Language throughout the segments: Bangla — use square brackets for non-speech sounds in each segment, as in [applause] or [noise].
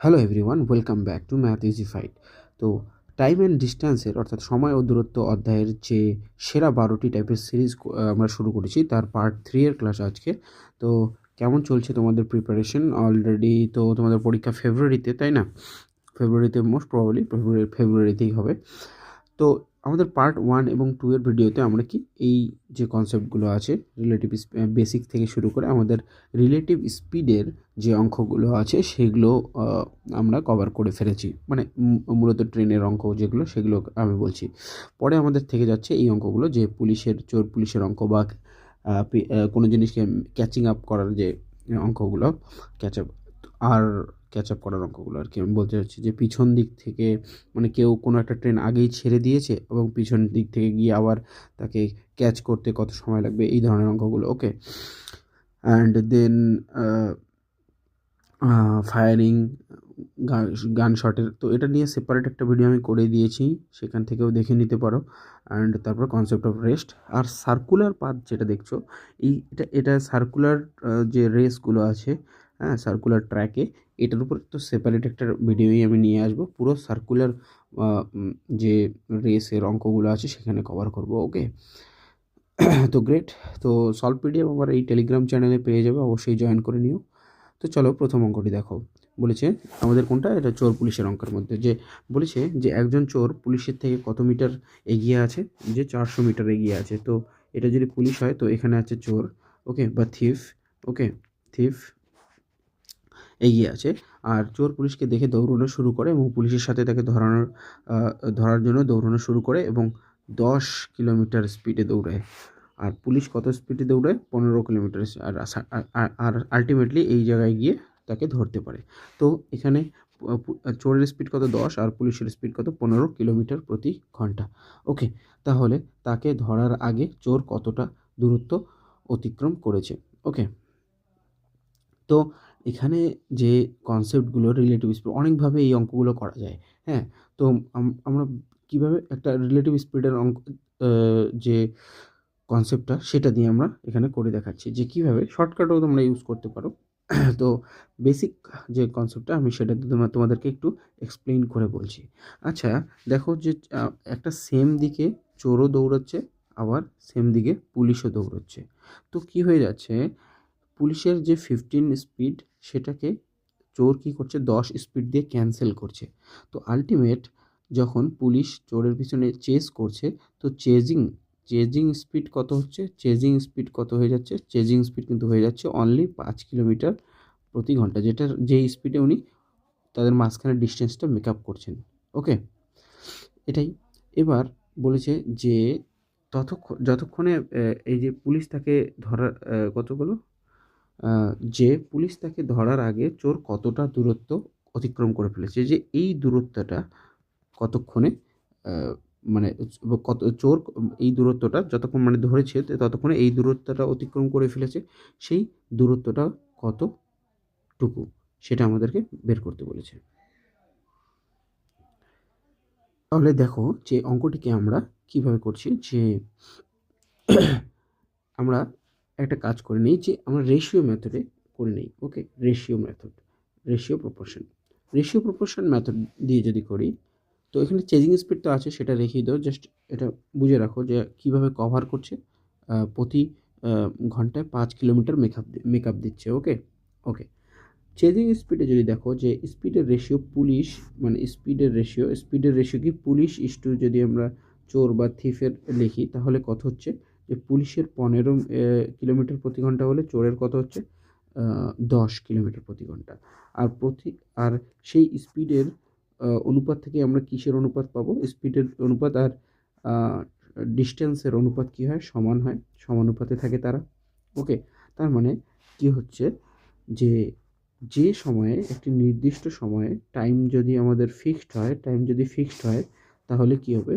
Hello everyone welcome back to math easified তো টাইম অ্যান্ড ডিস্ট্যান্সের অর্থাৎ সময় ও দূরত্ব অধ্যায়ের যে সেরা বারোটি টাইপের সিরিজ আমরা শুরু করেছি, তার পার্ট থ্রি এর ক্লাস আজকে। তো কেমন চলছে তোমাদের প্রিপারেশন অলরেডি তো তোমাদের পরীক্ষা ফেব্রুয়ারিতে তাই না? ফেব্রুয়ারিতে মোস্ট প্রবাবলি ফেব্রুয়ারি ফেব্রুয়ারিতেই হবে। তো আমাদের পার্ট ওয়ান এবং টু এর ভিডিওতে আমরা কি এই যে কনসেপ্টগুলো আছে রিলেটিভ বেসিক থেকে শুরু করে আমাদের রিলেটিভ স্পিডের যে অঙ্কগুলো আছে, সেগুলো আমরা কভার করে ফেলেছি। মানে মূলত ট্রেনের অঙ্ক যেগুলো, সেগুলো আমি বলছি। পরে আমাদের থেকে যাচ্ছে এই অঙ্কগুলো যে পুলিশের, চোর পুলিশের অঙ্ক বা কোনো জিনিসকে ক্যাচিং আপ করার যে অঙ্কগুলো ক্যাচ আপ আর ক্যাচ আপ করার অঙ্কগুলো আর কি আমি বলতে চাচ্ছি যে পিছন দিক থেকে মানে কেউ কোনো একটা ট্রেন আগেই ছেড়ে দিয়েছে এবং পিছন দিক থেকে গিয়ে আবার তাকে ক্যাচ করতে কত সময় লাগবে এই ধরনের অঙ্কগুলো ওকে অ্যান্ড দেন ফায়ারিং গান শটের তো এটা নিয়ে সেপারেট একটা ভিডিও আমি করে দিয়েছি, সেখান থেকেও দেখে নিতে পারো। অ্যান্ড তারপর কনসেপ্ট অফ রেস্ট আর সার্কুলার পাথ যেটা দেখছ, এই এটা এটা সার্কুলার যে রেসগুলো আছে হ্যাঁ সার্কুলার ট্র্যাকে এটার উপর তো সেপারেট একটা ভিডিওই আমি নিয়ে আসব। পুরো সার্কুলার যে রেসের অঙ্কগুলো আছে সেখানে কভার করব ওকে তো গ্রেট তো সলভ পিডিএফ আমার এই টেলিগ্রাম চ্যানেলে পেয়ে যাবে, অবশ্যই জয়েন করে নিও। তো চলো প্রথম অঙ্কটি দেখো। বলেছে, আমাদের কোনটা? এটা চোর পুলিশের অঙ্কের মধ্যে। যে বলেছে যে একজন চোর পুলিশের থেকে কত মিটার এগিয়ে আছে? যে চারশো মিটার এগিয়ে আছে। তো এটা যদি পুলিশ হয়, তো এখানে আছে চোর ওকে বা থিফ ওকে থিফ এগিয়ে আছে। আর চোর পুলিশকে দেখে দৌড়ানো শুরু করে এবং পুলিশের সাথে তাকে ধরানোর ধরার জন্য দৌড়ানো শুরু করে এবং দশ কিলোমিটার স্পিডে দৌড়ায়। আর পুলিশ কত স্পিডে দৌড়ায়? পনেরো কিলোমিটার আর আর- আলটিমেটলি এই জায়গায় গিয়ে তাকে ধরতে পারে। তো এখানে চোরের স্পিড কত? দশ, আর পুলিশের স্পিড কত? পনেরো কিলোমিটার প্রতি ঘণ্টা। ওকে, তাহলে তাকে ধরার আগে চোর কতটা দূরত্ব অতিক্রম করেছে? ওকে, তো এখানে যে কনসেপ্টগুলো রিলেটিভ স্পিড অনেকভাবে এই অঙ্কগুলো করা যায় হ্যাঁ? তো আমরা কীভাবে একটা রিলেটিভ স্পিডের অঙ্ক যে কনসেপ্টটা সেটা দিয়ে আমরা এখানে করে দেখাচ্ছি যে কীভাবে শর্টকাটও তোমরা ইউজ করতে পারো। [clears throat] তো বেসিক যে কনসেপ্টটা আমি সেটা তোমাদেরকে একটু এক্সপ্লেইন করে বলছি। আচ্ছা দেখো যে একটা সেম দিকে চোরও দৌড়াচ্ছে, আবার সেম দিকে পুলিশও দৌড়াচ্ছে। তো কি হয়ে যাচ্ছে পুলিশের যে ফিফটিন স্পিড সেটাকে চোর কী করছে? দশ স্পিড দিয়ে ক্যান্সেল করছে। তো আলটিমেট যখন পুলিশ চোরের পিছনে চেস করছে তো চেজিং চেজিং স্পিড কত হচ্ছে? চেজিং স্পিড কত হয়ে যাচ্ছে? চেজিং স্পিড কিন্তু হয়ে যাচ্ছে অনলি পাঁচ কিলোমিটার প্রতি ঘণ্টা যেটা যেই স্পিডে উনি তাদের মাঝখানে ডিস্টেন্সটা মেক আপ করছেন। ওকে এটাই। এবার বলেছে যে ততক্ষণ যতক্ষণে এই যে পুলিশ তাকে ধরার কতগুলো আহ, যে পুলিশ তাকে ধরার আগে চোর কতটা দূরত্ব অতিক্রম করে ফেলেছে, যে এই দূরত্বটা কতক্ষণে মানে কত, চোর এই দূরত্বটা যতক্ষণ মানে ধরেছে ততক্ষণে এই দূরত্বটা অতিক্রম করে ফেলেছে, সেই দূরত্বটা কতটুকু সেটা আমাদেরকে বের করতে বলেছে। তাহলে দেখো যে অঙ্কটিকে আমরা কীভাবে করছি যে আমরা একটা কাজ করে নিই যে আমরা রেশিও মেথডে করে নিই okay ratio method ratio proportion ratio proportion method দিয়ে যদি করি, তো এখানে চেজিং স্পিড তো আছে, সেটা রেখেই দাও জাস্ট এটা বুঝে রাখো যে কীভাবে কভার করছে প্রতি ঘন্টায় পাঁচ কিলোমিটার মেকআপ মেকআপ দিচ্ছে ওকে ওকে চেজিং স্পিডে যদি দেখো যে স্পিডের রেশিও পুলিশ মানে স্পিডের রেশিও স্পিডের রেশিও কি? পুলিশ ইস্টু যদি আমরা চোর বা থিফের লিখি, তাহলে কত হচ্ছে? যে পুলিশের পনেরো কিলোমিটার প্রতি ঘণ্টা হলে চোরের কত হচ্ছে? দশ কিলোমিটার প্রতি ঘণ্টা। আর প্রতি, আর সেই স্পিডের অনুপাত থেকে আমরা কিসের অনুপাত পাবো? স্পিডের অনুপাত আর ডিস্টেন্সের অনুপাত কি হয়? সমান হয়। সমানুপাতে থাকে তারা। ওকে? তার মানে কি হচ্ছে যে যে সময়ে, একটি নির্দিষ্ট সময়ে টাইম যদি আমাদের ফিক্সড হয়, টাইম যদি ফিক্সড হয়, তাহলে কি হবে?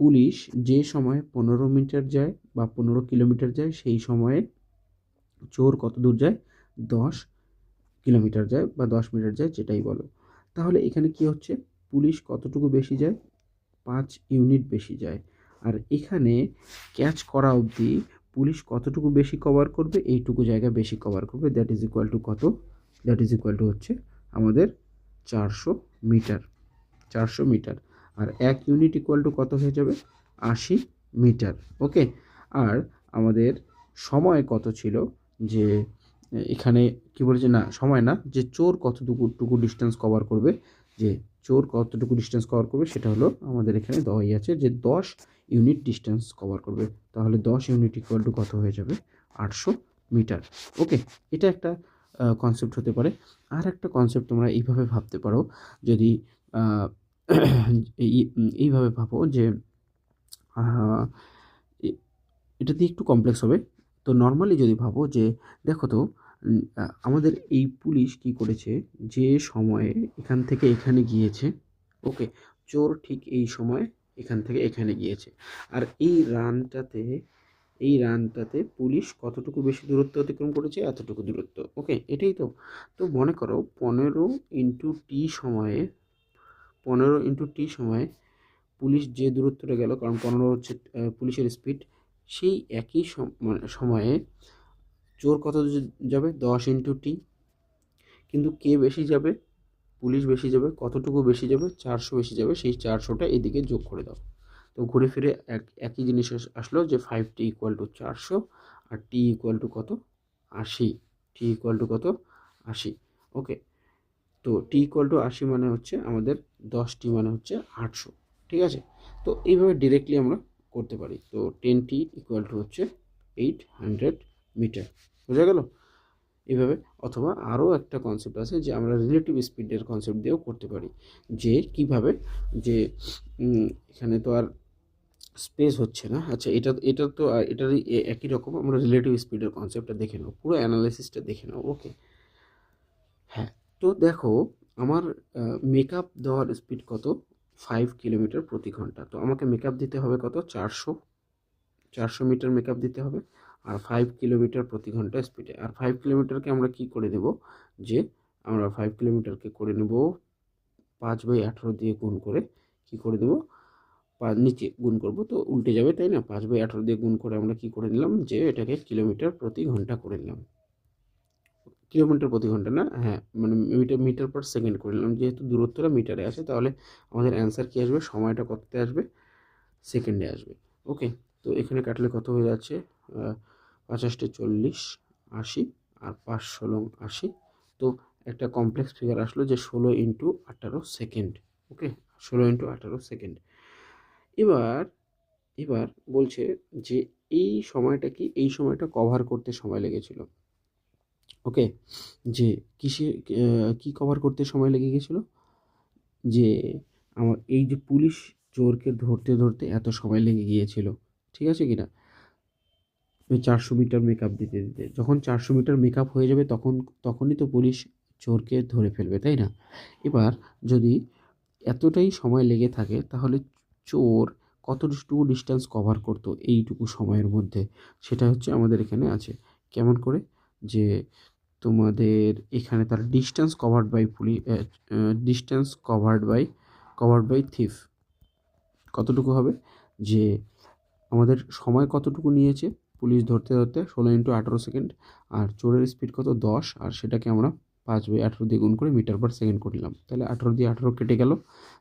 পুলিশ যে সময়ে পনেরো মিটার যায় বা পনেরো কিলোমিটার যায়, সেই সময়ে চোর কত দূর যায়? দশ কিলোমিটার যায় বা দশ মিটার যায়, যেটাই বলো। তাহলে এখানে কি হচ্ছে? পুলিশ কতটুকু বেশি যায়? পাঁচ ইউনিট বেশি যায়। আর এখানে ক্যাচ করা অবধি পুলিশ কতটুকু বেশি কভার করবে, এইটুকু জায়গা বেশি কভার করবে, দ্যাট ইজ ইকুয়াল টু কত? দ্যাট ইজ ইকুয়াল টু হচ্ছে আমাদের চারশো মিটার। চারশো মিটার। আর এক ইউনিট ইকুয়াল টু কত হয়ে যাবে? আশি মিটার ওকে আর আমাদের সময় কত ছিল? যে এখানে কি বলেছে? না, সময় না, যে চোর কতটুকু, টুকু ডিস্টেন্স কভার করবে? যে চোর কতটুকু ডিস্টেন্স কভার করবে? সেটা হলো আমাদের এখানে দেওয়াই আছে, যে দশ ইউনিট ডিস্টেন্স কভার করবে। তাহলে দশ ইউনিট ইকুয়াল টু কত হয়ে যাবে? আটশো মিটার ওকে এটা একটা কনসেপ্ট হতে পারে। আর একটা কনসেপ্ট তোমরা এইভাবে ভাবতে পারো। যদি এইভাবে ভাবো যে এটা দিয়ে একটু কমপ্লেক্স হবে। তো নর্মালি যদি ভাবো যে, দেখো তো আমাদের এই পুলিশ কি করেছে? যে সময়ে এখান থেকে এখানে গিয়েছে, ওকে, চোর ঠিক এই সময় এখান থেকে এখানে গিয়েছে। আর এই রানটাতে এই রানটাতে পুলিশ কতটুকু বেশি দূরত্ব অতিক্রম করেছে? এতটুকু দূরত্ব, ওকে, এটাই তো। তো মনে করো, পনেরো ইন্টু টি সময়ে পনেরো ইন্টু টি সময়ে পুলিশ যে দূরত্বটা গেল, কারণ পনেরো হচ্ছে পুলিশের স্পিড সেই একই মানে সময়ে চোর কত যাবে? দশ ইন্টু টি কিন্তু কে বেশি যাবে? পুলিশ বেশি যাবে, কতটুকু বেশি যাবে? চারশো বেশি যাবে, সেই চারশোটা এদিকে যোগ করে দাও। তো ঘুরে ফিরে এক, একই জিনিস আসলো যে ফাইভ টি ইকুয়াল টু চারশো আর টি ইকুয়াল টু কত? আশি। টি ইকুয়াল টু কত? আশি। ওকে তো টি ইকুয়াল টু আশি মানে হচ্ছে আমাদের দশ টি মানে হচ্ছে আটশো, ঠিক আছে? তো এইভাবে ডিরেক্টলি আমরা করতে পারি। তো টেন টি ইকুয়াল টু হচ্ছে এইট হান্ড্রেড মিটার বোঝা গেল? এইভাবে অথবা আরও একটা কনসেপ্ট আছে যে আমরা রিলেটিভ স্পিডের কনসেপ্ট দিয়েও করতে পারি। যে কীভাবে? যে এখানে তো আর স্পেস হচ্ছে না। আচ্ছা এটা এটা তো, এটারই একই রকম। আমরা রিলেটিভ স্পিডের কনসেপ্টটা দেখে নেব। পুরো অ্যানালাইসিসটা দেখে নেব। ওকে তো দেখো, আমার মেকআপ দেওয়ার স্পিড কত? ফাইভ কিলোমিটার প্রতি ঘণ্টা। তো আমাকে মেকআপ দিতে হবে কত? চারশো। চারশো মিটার মেকআপ দিতে হবে। আর ফাইভ কিলোমিটার প্রতি ঘণ্টা স্পিডে আর ফাইভ কিলোমিটারকে আমরা কি করে দেব যে আমরা ফাইভ কিলোমিটারকে করে নেব পাঁচ বাই আঠেরো দিয়ে গুণ করে কি করে দেবো? নিচে গুণ করব। তো উল্টে যাবে, তাই না? পাঁচ বাই আঠেরো দিয়ে গুণ করে আমরা কি করে নিলাম? যে এটাকে কিলোমিটার প্রতি ঘণ্টা করে নিলাম। কিলোমিটার প্রতি ঘণ্টা, না? হ্যাঁ মানে মিটার মিটার পার সেকেন্ড করে নিলাম। যেহেতু দূরত্বটা মিটারে আছে, তাহলে আমাদের অ্যান্সার কী আসবে? সময়টা কততে আসবে? সেকেন্ডে আসবে। ওকে তো এখানে কাটলে কত হয়ে যাচ্ছে? পঁচাশটি চল্লিশ, আশি আর পাঁচ ষোলো, আশি। তো একটা কমপ্লেক্স ফিগার আসলো যে ষোলো ইন্টু আঠারো সেকেন্ড ওকে ষোলো ইন্টু আঠারো সেকেন্ড এবার এবার বলছে যে এই সময়টা কি? এই সময়টা কভার করতে সময় লেগেছিল। ওকে? যে কিসে কি কভার করতে সময় লেগে গেছিল? যে আমার, এই যে পুলিশ চোরকে ধরতে ধরতে এত সময় লেগে গিয়েছিল, ঠিক আছে কি না ওই চারশো মিটার মেকআপ দিতে দিতে। যখন চারশো মিটার মেকআপ হয়ে যাবে তখন, তখনই তো পুলিশ চোরকে ধরে ফেলবে, তাই না? এবার যদি এতটাই সময় লেগে থাকে, তাহলে চোর কতটুকু ডিস্টেন্স কভার করতো এইটুকু সময়ের মধ্যে? সেটা হচ্ছে আমাদের এখানে আছে। কেমন করে? যে তোমাদের এখানে তার distance covered by police distance covered by covered by thief কতটুকু হবে? যে আমাদের সময় কতটুকু নিয়েছে? পুলিশ ধরতে ধরতে ষোলো ইন্টু আঠেরো সেকেন্ড আর চোরের স্পিড কত? দশ আর সেটাকে আমরা পাঁচ বাই আঠেরো দিয়ে গুণ করে মিটার পার সেকেন্ড করলাম তাহলে আঠেরো দিয়ে আঠেরো কেটে গেল।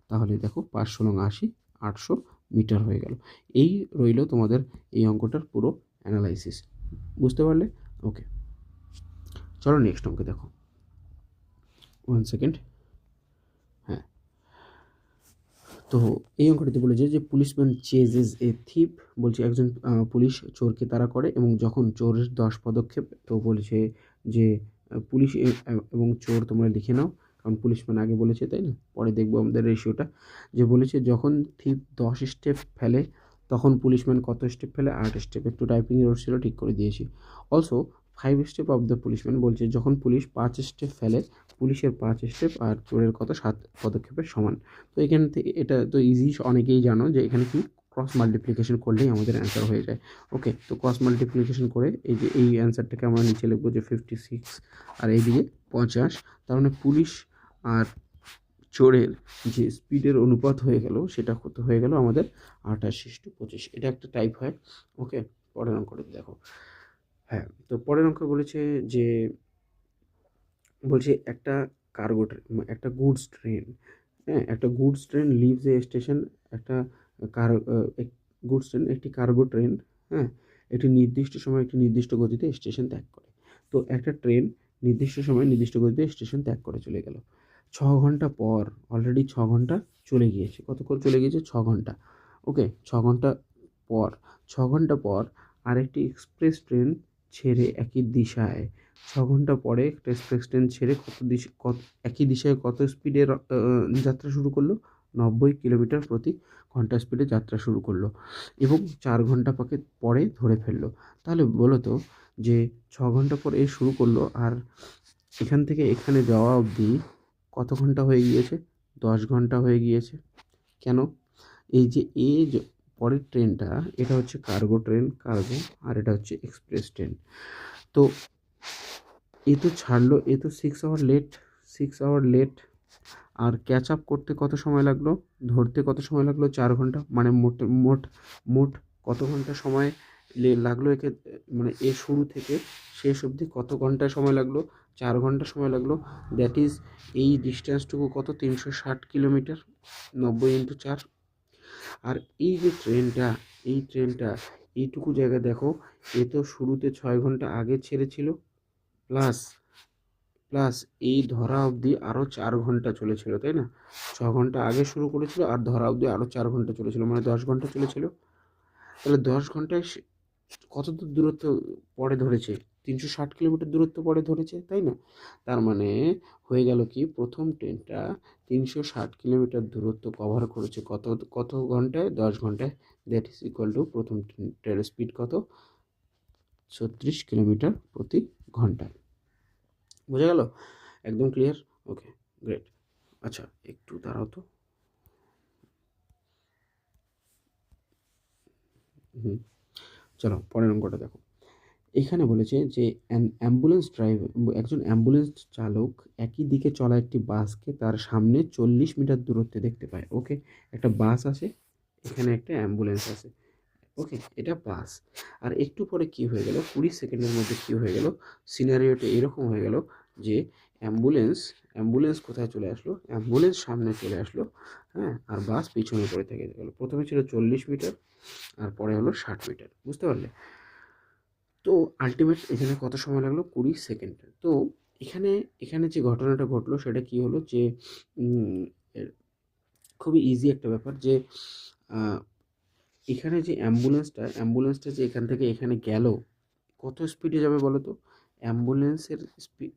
তাহলে দেখো পাঁচ ষোলো আশি, আটশো মিটার হয়ে গেল। এই রইল তোমাদের এই অঙ্কটার পুরো অ্যানালাইসিস বুঝতে পারলে? ওকে চলো নেক্সট অঙ্কে দেখো। ওয়ান সেকেন্ড হ্যাঁ। তো এই অঙ্কটিতে বলেছে যে পুলিশম্যান চেজেস এ থিপ বলছে একজন পুলিশ চোরকে তাড়া করে এবং যখন চোরের দশ পদক্ষেপ, তো বলছে যে পুলিশ এবং চোর তোমরা লিখে নাও, কারণ পুলিশম্যান আগে বলেছে, তাই না? পরে দেখব আমাদের রেশিওটা যে বলেছে যখন থিপ দশ স্টেপ ফেলে, তখন পুলিশম্যান কত স্টেপ ফেলে? আট স্টেপ একটু টাইপিং এর ছিল ঠিক করে দিয়েছি। Also five step of the policeman বলছে, যখন পুলিশ পাঁচ স্টেপ ফেলে, পুলিশের পাঁচ স্টেপ আর চোরের কত সাত পদক্ষেপের সমান। তো এখান থেকে এটা তো ইজি অনেকেই জানো যে এখানে কি ক্রস মাল্টিপ্লিকেশন করলেই আমাদের অ্যান্সার হয়ে যায়। ওকে তো ক্রস মাল্টিপ্লিকেশন করে এই যে, এই অ্যান্সারটাকে আমরা নিচে লিখব যে ফিফটি সিক্স আর এইদিকে পঞ্চাশ। তার মানে পুলিশ আর চোরের যে স্পিডের অনুপাত হয়ে গেল, সেটা কত হয়ে গেল? আমাদের আঠাশ টু পঁচিশ। এটা একটা টাইপ হয়। ওকে পরের অঙ্কটা দেখো। হ্যাঁ। তো পরের অঙ্ক বলেছে যে, বলছে একটা কার্গো ট্রেন একটা গুডস ট্রেন হ্যাঁ একটা goods train leaves a station একটা কার গুডস ট্রেন একটি কার্গো ট্রেন হ্যাঁ একটি নির্দিষ্ট সময় একটি নির্দিষ্ট গতিতে স্টেশন ত্যাগ করে। তো একটা ট্রেন নির্দিষ্ট সময় নির্দিষ্ট গতিতে স্টেশন ত্যাগ করে চলে গেল। ছ ঘণ্টা পর অলরেডি ছ ঘণ্টা চলে গিয়েছে। কতক্ষণ চলে গিয়েছে? ছ ঘণ্টা। ওকে ছ ঘণ্টা পর, ছ ঘণ্টা পর আরেকটি এক্সপ্রেস ট্রেন ছেড়ে একই দিশায়। ছ ঘণ্টা পরে এক্সপ্রেস ট্রেন ছেড়ে কত দিশা, কত, একই দিশায় কত স্পিডে যাত্রা শুরু করল? নব্বই কিলোমিটার প্রতি ঘণ্টা স্পিডে যাত্রা শুরু করল এবং চার ঘণ্টা পাকে, পরে ধরে ফেলল। তাহলে বলো তো যে ছ ঘণ্টা পর এ শুরু করল আর এখান থেকে এখানে যাওয়া অবধি কত ঘণ্টা হয়ে গিয়েছে? দশ ঘণ্টা হয়ে গিয়েছে। কেন? এই যে এ পরের ট্রেনটা, এটা হচ্ছে কার্গো ট্রেন, কার্গো, আর এটা হচ্ছে এক্সপ্রেস ট্রেন। তো এ তো ছাড়লো, এ তো six hour late six hour late আর ক্যাচ আপ করতে কত সময় লাগল? ধরতে কত সময় লাগল? চার ঘণ্টা? মানে মোট মোট মোট কত ঘণ্টা সময় লাগল একে মানে এ শুরু থেকে শেষ অবধি কত ঘণ্টা সময় লাগল? চার ঘণ্টা সময় লাগল। দ্যাট ইজ এই ডিস্টেন্সটুকু কত? তিনশো ষাট কিলোমিটার, নব্বই ইন্টু চার। আর এই যে ট্রেনটা, এই ট্রেনটা, এইটুকু জায়গা দেখো, এ তো শুরুতে ছয় ঘণ্টা আগে ছেড়েছিল, প্লাস প্লাস এই ধরা অবধি আরও চার ঘণ্টা চলেছিল, তাই না? ছ ঘণ্টা আগে শুরু করেছিল আর ধরা অবধি আরও চার ঘণ্টা চলেছিল মানে দশ ঘণ্টা চলেছিল। তাহলে দশ ঘন্টায় কত দূরত্ব পরে ধরেছে? তিনশো ষাট কিলোমিটার দূরত্ব পরে ধরেছে, তাই না? তার মানে হয়ে গেল কি? প্রথম ট্রেনটা তিনশো ষাট কিলোমিটার দূরত্ব কভার করেছে। কত কত ঘন্টায়? দশ ঘন্টায়। দ্যাট ইজ ইকুয়াল টু প্রথম ট্রেনের স্পিড কত? ছত্রিশ কিলোমিটার প্রতি ঘন্টায়। বোঝা গেল? একদম ক্লিয়ার ওকে গ্রেট আচ্ছা একটু দাঁড়াও তো। হুম, চলো, পরের অঙ্কটা দেখো। এখানে বলেছে যে অ্যাম্বুলেন্স ড্রাইভার একজন অ্যাম্বুলেন্স চালক একই দিকে চলা একটি বাসকে তার সামনে চল্লিশ মিটার দূরত্বে দেখতে পায়। ওকে একটা বাস আছে, এখানে একটা অ্যাম্বুলেন্স আছে। ওকে এটা বাস। আর একটু পরে কি হয়ে গেল? কুড়ি সেকেন্ডের মধ্যে কি হয়ে গেল? সিনারিওটা এরকম হয়ে গেল যে অ্যাম্বুলেন্স অ্যাম্বুলেন্স কোথায় চলে আসলো? অ্যাম্বুলেন্স সামনে চলে আসলো হ্যাঁ? আর বাস পিছনে পড়ে থেকে গেলো। প্রথমে ছিল চল্লিশ মিটার, আর পরে হলো ষাট মিটার। বুঝতে পারলে? তো আলটিমেট এখানে কত সময় লাগল? কুড়ি সেকেন্ড তো এখানে এখানে যে ঘটনাটা ঘটলো, সেটা কি হলো যে খুবই ইজি একটা ব্যাপার যে এখানে যে অ্যাম্বুলেন্সটা অ্যাম্বুলেন্সটা যে এখান থেকে এখানে গেল, কত স্পিডে যাবে বলো তো অ্যাম্বুলেন্সের স্পিড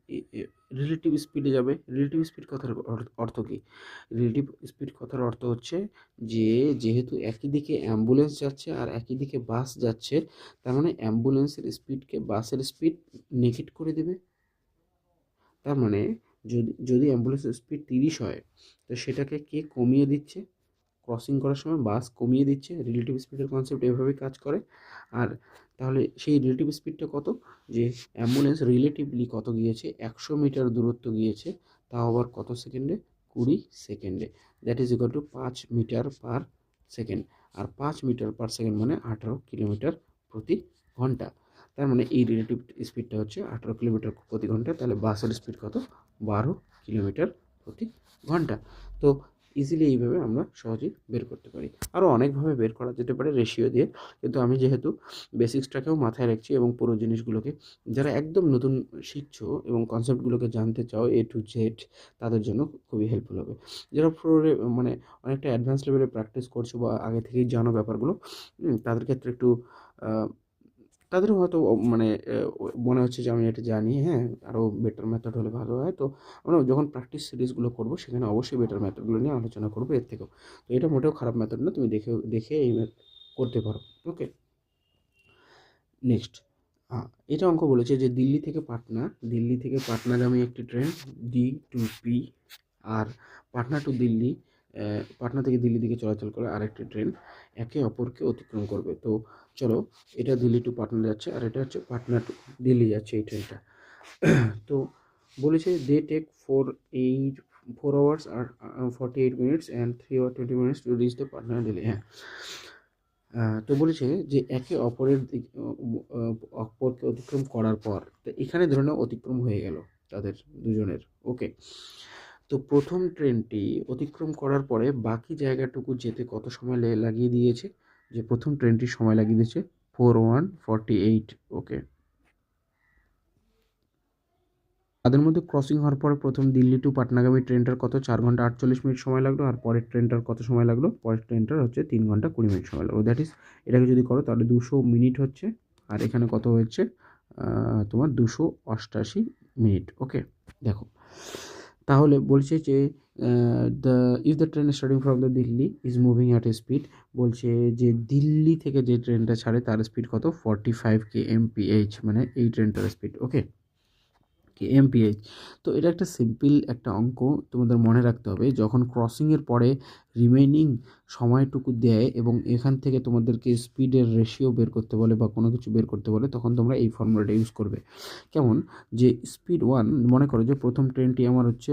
রিলেটিভ স্পিডে যাবে। রিলেটিভ স্পিড কথার অর- অর্থ কী? রিলেটিভ স্পিড কথার অর্থ হচ্ছে যে, যেহেতু একই দিকে অ্যাম্বুলেন্স যাচ্ছে আর একই দিকে বাস যাচ্ছে, তার মানে অ্যাম্বুলেন্সের স্পিডকে বাসের স্পিড নেগেট করে দেবে। তার মানে যদি যদি অ্যাম্বুলেন্সের স্পিড তিরিশ হয়, তো সেটাকে কে কমিয়ে দিচ্ছে? ক্রসিং করার সময় বাস কমিয়ে দিচ্ছে। রিলেটিভ স্পিডের কনসেপ্ট এভাবেই কাজ করে। আর তাহলে সেই রিলেটিভ স্পিডটা কত? যে অ্যাম্বুলেন্স রিলেটিভলি কত গিয়েছে? একশো মিটার দূরত্ব গিয়েছে। তাও আবার কত সেকেন্ডে কুড়ি সেকেন্ডে দ্যাট ইজ ইকুয়াল টু পাঁচ মিটার পার সেকেন্ড আর পাঁচ মিটার পার সেকেন্ড মানে আঠারো কিলোমিটার প্রতি ঘণ্টা। তার মানে এই রিলেটিভ স্পিডটা হচ্ছে আঠারো কিলোমিটার প্রতি ঘণ্টা। তাহলে বাসের স্পিড কত? বারো কিলোমিটার প্রতি ঘণ্টা। তো ইজিলি এইভাবে আমরা সহজেই বের করতে পারি। আরও অনেকভাবে বের করা যেতে পারে রেশিও দিয়ে। কিন্তু আমি যেহেতু বেসিক্সটাকেও মাথায় রাখছি এবং পুরো জিনিসগুলোকে যারা একদম নতুন শিখছো এবং কনসেপ্টগুলোকে জানতে চাও এ টু জেড তাদের জন্য খুবই হেল্পফুল হবে। যারা পুরো মানে অনেকটা অ্যাডভান্স লেভেলে প্র্যাকটিস করছ বা আগে থেকেই জানো ব্যাপারগুলো তাদের ক্ষেত্রে একটু তাদেরও হয়তো মানে মনে হচ্ছে যে আমি এটা জানি হ্যাঁ আরও বেটার মেথড হলে ভালো হয়। তো আমরা যখন প্র্যাকটিস সিরিজগুলো করব, সেখানে অবশ্যই বেটার মেথডগুলো নিয়ে আলোচনা করব এর থেকেও। তো এটা মোটেও খারাপ মেথড না, তুমি দেখে দেখে এই করতে পারো। ওকে নেক্সট এটা অঙ্ক বলেছে যে দিল্লি থেকে পাটনা, দিল্লি থেকে পাটনাগামী একটি ট্রেন ডি টু পি আর পাটনা টু দিল্লি পাটনা থেকে দিল্লি দিকে চলাচল করে আরেকটি ট্রেন একে অপরকে অতিক্রম করবে। তো চলো, এটা দিল্লি টু পাটনা যাচ্ছে আর এটা হচ্ছে পাটনা টু দিল্লি যাচ্ছে এই ট্রেনটা [clears throat] তো বলেছে they take four eight four hours R forty eight minutes and three hour twenty minutes to reach the Patna Delhi হ্যাঁ। তো বলেছে যে একে অপরের অপরকে অতিক্রম করার পর, তো এখানে ধরে নাও অতিক্রম হয়ে গেল তাদের দুজনের ওকে তো প্রথম ট্রেনটি অতিক্রম করার পরে বাকি জায়গাটুকু যেতে কত সময় লাগিয়ে দিয়েছে? যে প্রথম ট্রেনটি সময় লাগিয়ে দিয়েছে four one forty eight okay তাদের মধ্যে ক্রসিং হওয়ার পরে প্রথম দিল্লি টু পাটনাগামী ট্রেনটার কত? চার ঘণ্টা আটচল্লিশ মিনিট সময় লাগল আর পরের ট্রেনটার কত সময় লাগল? পরের ট্রেনটার হচ্ছে তিন ঘণ্টা কুড়ি মিনিট সময় লাগল। দ্যাট ইজ এটাকে যদি করো তাহলে দুশো মিনিট হচ্ছে আর এখানে কত আহ, তোমার দুশো অষ্টাশি মিনিট ওকে দেখো তাহলে বলছে যে the if the train starting from the Delhi is moving at a speed বলছে যে দিল্লি থেকে যে ট্রেনটা ছাড়ে তার স্পিড কত? ফর্টি ফাইভ কে এমপিএইচ মানে এই ট্রেনটার স্পিড ওকে কি এমপিএইচ তো এটা একটা সিম্পল একটা অঙ্ক, তোমাদের মনে রাখতে হবে, যখন ক্রসিংয়ের পরে রিমেইনিং সময়টুকু দেয় এবং এখান থেকে তোমাদেরকে স্পিডের রেশিও বের করতে বলে বা কোনো কিছু বের করতে বলে, তখন তোমরা এই ফর্মুলাটা ইউজ করবে। কেমন? যে স্পিড ওয়ান মনে করো যে প্রথম ট্রেনটি আমার হচ্ছে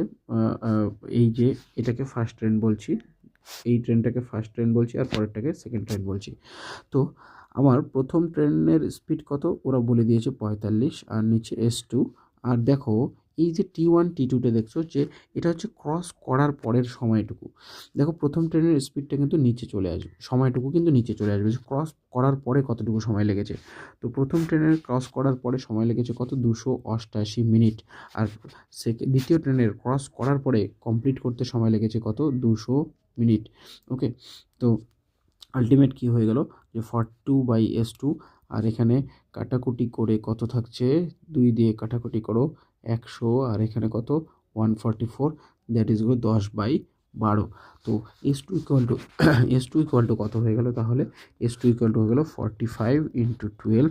এই যে এটাকে ফার্স্ট ট্রেন বলছি, এই ট্রেনটাকে ফার্স্ট ট্রেন বলছি আর পরেরটাকে সেকেন্ড ট্রেন বলছি। তো আমার প্রথম ট্রেনের স্পিড কত? ওরা বলে দিয়েছে পঁয়তাল্লিশ, আর নিচে এস টু আর দেখো, এই যে টি ওয়ান টি টুতে দেখছ যে এটা হচ্ছে ক্রস করার পরের সময়টুকু। দেখো, প্রথম ট্রেনের স্পিডটা কিন্তু নিচে চলে আসবে। সময়টুকু কিন্তু নিচে চলে আসবে। ক্রস করার পরে কতটুকু সময় লেগেছে? তো প্রথম ট্রেনের ক্রস করার পরে সময় লেগেছে কত? দুশো অষ্টাশি মিনিট। আর সেকে- দ্বিতীয় ট্রেনের ক্রস করার পরে কমপ্লিট করতে সময় লেগেছে কত? দুশো মিনিট। ওকে তো আলটিমেট কি হয়ে গেল? যে for two by S two আর এখানে কাটাকুটি করে কত থাকছে? দুই দিয়ে কাটাকুটি করো একশো, আর এখানে কত? One forty four that is go দশ বাই বারো। তো S two equal to S two equal to কত হয়ে গেল? তাহলে এস টু ইকুয়াল টু হয়ে গেলো forty five into twelve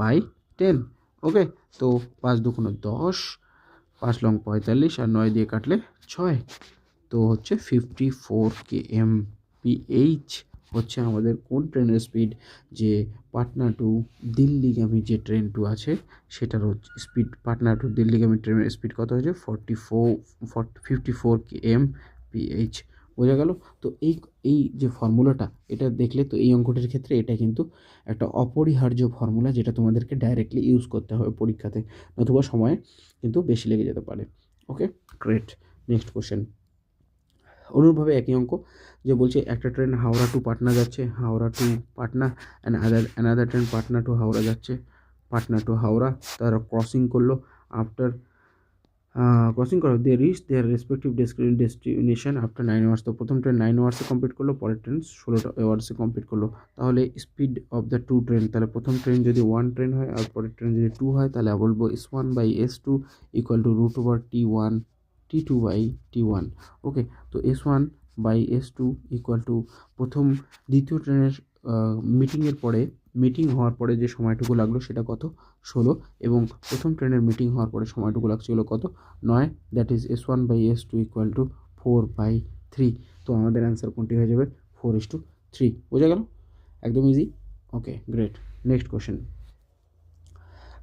by ten okay তো পাঁচ দুগুণ দশ, পাঁচ লং পঁয়তাল্লিশ, আর নয় দিয়ে কাটলে ছয়। তো হচ্ছে fifty four K M PH হচ্ছে আমাদের কোন ট্রেনের স্পিড যে পাটনা টু দিল্লিগামী যে ট্রেন টু আছে সেটার হচ্ছে স্পিড পাটনা টু দিল্লিগামী ট্রেনের স্পিড কত হয়েছে? Forty four fifty four K M PH বোঝা গেল? তো এই এই যে ফর্মুলাটা এটা দেখলে তো এই অঙ্কটির ক্ষেত্রে এটা কিন্তু একটা অপরিহার্য ফর্মুলা যেটা তোমাদেরকে ডাইরেক্টলি ইউজ করতে হবে পরীক্ষাতে, নতুবা সময়ে কিন্তু বেশি লেগে যেতে পারে। ওকে গ্রেট নেক্সট কোশ্চেন অনুরূপভাবে একই অঙ্ক, যে বলছে একটা ট্রেন হাওড়া টু পাটনা যাচ্ছে, Howrah to Patna and other another train Patna to Howrah যাচ্ছে, পাটনা টু হাওড়া। তারা ক্রসিং করল। আফটার ক্রসিং করো they reach their respective destination after nine hours তো প্রথম ট্রেন নাইন আওয়ার্সে কমপ্লিট করল, পরের ট্রেন ষোলোটা আওয়ার্সে কমপ্লিট করল। তাহলে speed of the two train তাহলে প্রথম ট্রেন যদি ওয়ান ট্রেন হয় আর পরের ট্রেন যদি টু হয়, তাহলে বলব S one by S two equal to root over T one T two by T one okay তো S one by S two equal to প্রথম, দ্বিতীয় ট্রেনের মিটিংয়ের পরে মিটিং হওয়ার পরে যে সময়টুকু লাগল সেটা কত? ষোলো। এবং প্রথম ট্রেনের মিটিং হওয়ার পরে সময়টুকু লাগছিল কত? নয়। That is S one by S two equal to four by three তো আমাদের অ্যান্সার কোনটি হয়ে যাবে? ফোর ইস টু থ্রি বোঝা গেল? একদম easy okay great next question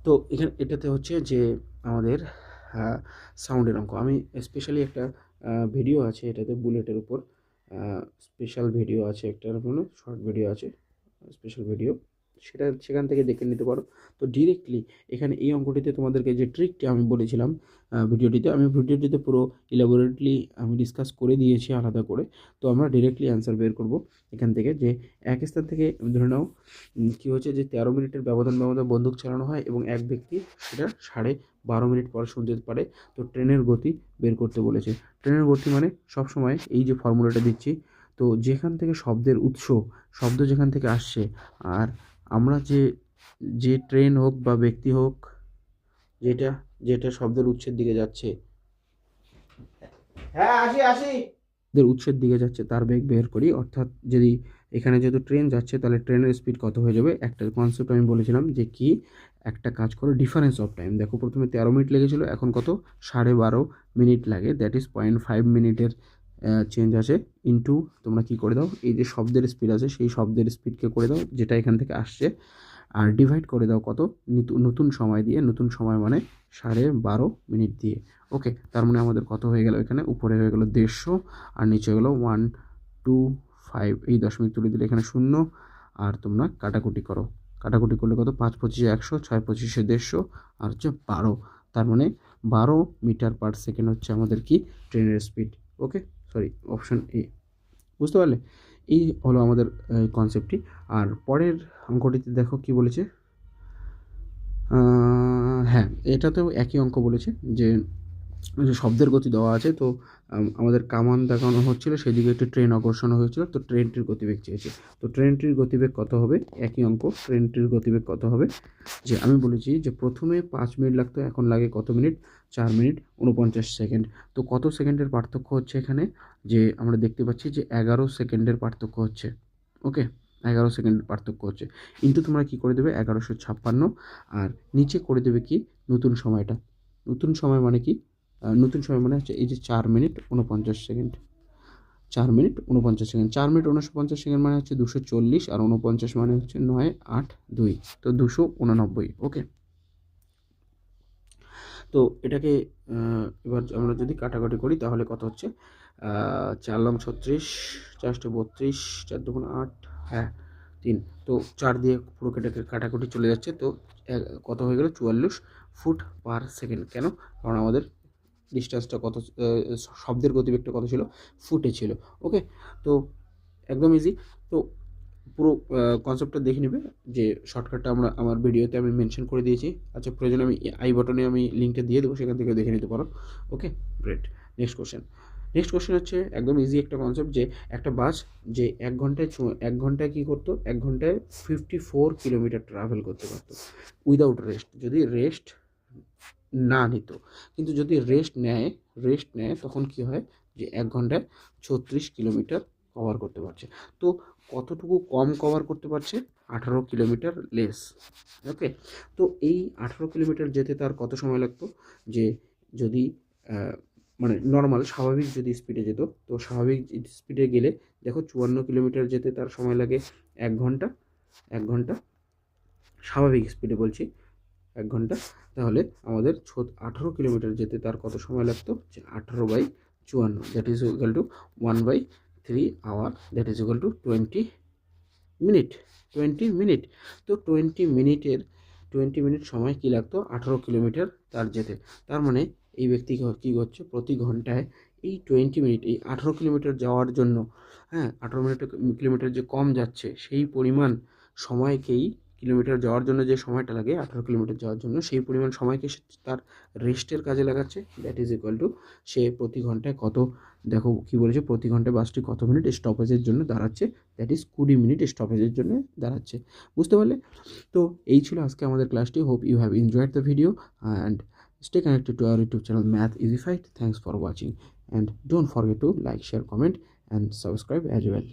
তো এখানে এটাতে হচ্ছে যে আমাদের সাউন্ডের অঙ্ক আমি স্পেশালি একটা ভিডিও আছে এটাতে বুলেটের উপর। স্পেশাল ভিডিও আছে একটা মানে শর্ট ভিডিও আছে স্পেশাল ভিডিও সেটা সেখান থেকে দেখে নিতে পারো। তো ডিরেক্টলি এখানে এই অঙ্কটিতে তোমাদেরকে যে ট্রিকটি আমি বলেছিলাম ভিডিওটিতে আমি ভিডিওটিতে পুরো ইলাবোরেটলি আমি ডিসকাস করে দিয়েছি আলাদা করে। তো আমরা ডিরেক্টলি অ্যান্সার বের করব এখান থেকে যে এক স্থান থেকে ধরে নাও কী হচ্ছে যে তেরো মিনিটের ব্যবধান ব্যবধান বন্দুক চালানো হয় এবং এক ব্যক্তি সেটা সাড়ে বারো মিনিট পর শুনতে পারে। তো ট্রেনের গতি বের করতে বলেছে। ট্রেনের গতি মানে সবসময় এই যে ফর্মুলাটা দিচ্ছি তো যেখান থেকে শব্দের উৎস শব্দ যেখান থেকে আসছে আর আমরা যে যে ট্রেন হোক বা ব্যক্তি হোক যেটা যেটা শব্দের উৎসের দিকে যাচ্ছে হ্যাঁ আসি আসি। দের উৎসের দিকে যাচ্ছে তার বেগ বের করি। অর্থাৎ যদি এখানে যেহেতু ট্রেন যাচ্ছে তাহলে ট্রেনের স্পিড কত হয়ে যাবে? একটা কনসেপ্ট আমি বলেছিলাম যে কি? একটা কাজ করো ডিফারেন্স অফ টাইম দেখো প্রথমে তেরো মিনিট লেগেছিলো, এখন কত? সাড়ে বারো মিনিট লাগে। দ্যাট ইজ পয়েন্ট ফাইভ মিনিটের চেঞ্জ আছে ইনটু তোমরা কি করে দাও? এই যে শব্দের স্পিড আছে, সেই শব্দের স্পিডকে করে দাও, যেটা এখান থেকে আসছে। আর ডিভাইড করে দাও কত? নিতু- নতুন সময় দিয়ে, নতুন সময় মানে সাড়ে বারো মিনিট দিয়ে। ওকে তার মানে আমাদের কত হয়ে গেল এখানে? উপরে হয়ে গেল দেড়শো, আর নিচে হয়ে গেলো ওয়ান টু ফাইভ এই দশমিক তুলে দিলে এখানে শূন্য, আর তোমরা কাটাকুটি করো। কাটাকুটি করলে কত? পাঁচ পঁচিশে একশো, ছয় পঁচিশে দেড়শো আর হচ্ছে বারো। তার মানে বারো মিটার পার সেকেন্ড হচ্ছে আমাদের কি? ট্রেনের speed okay sorry option A বুঝতে পারলে? এই হলো আমাদের কনসেপ্টটি আর পরের অঙ্কটিতে দেখো কি বলেছে? হ্যাঁ এটাতেও একই অঙ্ক বলেছে যে শব্দের গতি দেওয়া আছে, তো আমাদের কামান দেখানো হচ্ছিল, সেদিকে একটি ট্রেন অগ্রসর হয়েছিল, তো ট্রেনটির গতিবেগ চেয়েছে। তো ট্রেনটির গতিবেগ কত হবে? একই অঙ্ক, ট্রেনটির গতিবেগ কত হবে? যে, আমি বলেছি যে, প্রথমে পাঁচ মিনিট লাগতো, এখন লাগে কত মিনিট? চার মিনিট, উনপঞ্চাশ সেকেন্ড। তো কত সেকেন্ডের পার্থক্য হচ্ছে এখানে? যে, আমরা দেখতে পাচ্ছি যে, এগারো সেকেন্ডের পার্থক্য হচ্ছে। ওকে? এগারো সেকেন্ডের পার্থক্য হচ্ছে। কিন্তু তোমরা কী করে দেবে? এগারোশো ছাপ্পান্ন। আর নিচে করে দেবে কি? নতুন সময়টা। নতুন সময় মানে কি? নতুন সময় মানে হচ্ছে এই যে চার মিনিট উনপঞ্চাশ সেকেন্ড। চার মিনিট উনপঞ্চাশ সেকেন্ড। চার মিনিট উনপঞ্চাশ সেকেন্ড মানে হচ্ছে দুশো চল্লিশ আর উনপঞ্চাশ মানে হচ্ছে নয়, আট, দুই। তো দুশো উননব্বই, ওকে? তো এটাকে এবার আমরা যদি কাটাকাটি করি তাহলে কত হচ্ছে? চার লং ছত্রিশ চারটে বত্রিশ, চার দুগুণ আট হ্যাঁ তিন। তো চার দিয়ে পুরো কেটে কাটাকুটি চলে যাচ্ছে। তো কত হয়ে গেল? চুয়াল্লিশ ফুট পার সেকেন্ড। কেন? কারণ আমাদের ডিস্টেন্সটা কত শব্দের গতিবেগটা কত ছিল? ফুটে ছিল। ওকে তো একদম ইজি তো পুরো কনসেপ্টটা দেখে নেবে যে শর্টকাটটা আমরা, আমার ভিডিওতে আমি মেনশন করে দিয়েছি। আচ্ছা প্রয়োজনে আমি আই বটনে আমি লিঙ্কটা দিয়ে দেবো, সেখান থেকে দেখে নিতে পারো। Okay great next question next question হচ্ছে একদম ইজি একটা কনসেপ্ট যে একটা বাস যে এক ঘন্টায় এক ঘন্টায় কী করতো? এক ঘন্টায় ফিফটি ফোর কিলোমিটার ট্রাভেল করতে পারতো। উইদাউট রেস্ট যদি রেস্ট না নিত। কিন্তু যদি রেস্ট নেয় রেস্ট নেয়, তখন কি হয়? যে এক ঘন্টায় ছত্রিশ কিলোমিটার কভার করতে পারছে। তো কতটুকু কম কভার করতে পারছে? আঠারো কিলোমিটার লেস ওকে তো এই আঠারো কিলোমিটার যেতে তার কত সময় লাগতো? যে যদি মানে নর্মাল স্বাভাবিক যদি স্পিডে যেত, তো স্বাভাবিক স্পিডে গেলে দেখো চুয়ান্ন কিলোমিটার যেতে তার সময় লাগে এক ঘণ্টা। এক ঘণ্টা স্বাভাবিক স্পিডে বলছি। এক ঘণ্টা, তাহলে আমাদের ছ আঠারো কিলোমিটার যেতে তার কত সময় লাগতো? যে আঠারো বাই চুয়ান্ন that is equal to one by three hour that is equal to twenty minute twenty minute তো টোয়েন্টি মিনিটের টোয়েন্টি মিনিট সময় কী লাগতো? আঠারো কিলোমিটার তার যেতে। তার মানে এই ব্যক্তি ক- করছে? প্রতি ঘন্টায় এই টোয়েন্টি মিনিট এই আঠারো কিলোমিটার যাওয়ার জন্য হ্যাঁ আঠারো মিনিট কিলোমিটার যে কম যাচ্ছে, সেই পরিমাণ সময়কেই কিলোমিটার যাওয়ার জন্য যে সময়টা লাগে, আঠারো কিলোমিটার যাওয়ার জন্য, সেই পরিমাণ সময়কে সে তার রেস্টের কাজে লাগাচ্ছে। দ্যাট ইজ ইকুয়াল টু সে প্রতি ঘন্টায় কত, দেখো কি বলেছে, প্রতি ঘন্টায় বাসটি কত মিনিট স্টপেজের জন্য দাঁড়াচ্ছে? দ্যাট ইজ কুড়ি মিনিট স্টপেজের জন্য দাঁড়াচ্ছে। বুঝতে পারলে? তো এই ছিল আজকে আমাদের ক্লাসটি। Hope you have enjoyed the video and stay connected to our YouTube channel math fight thanks for watching and don't forget to like share comment and subscribe as well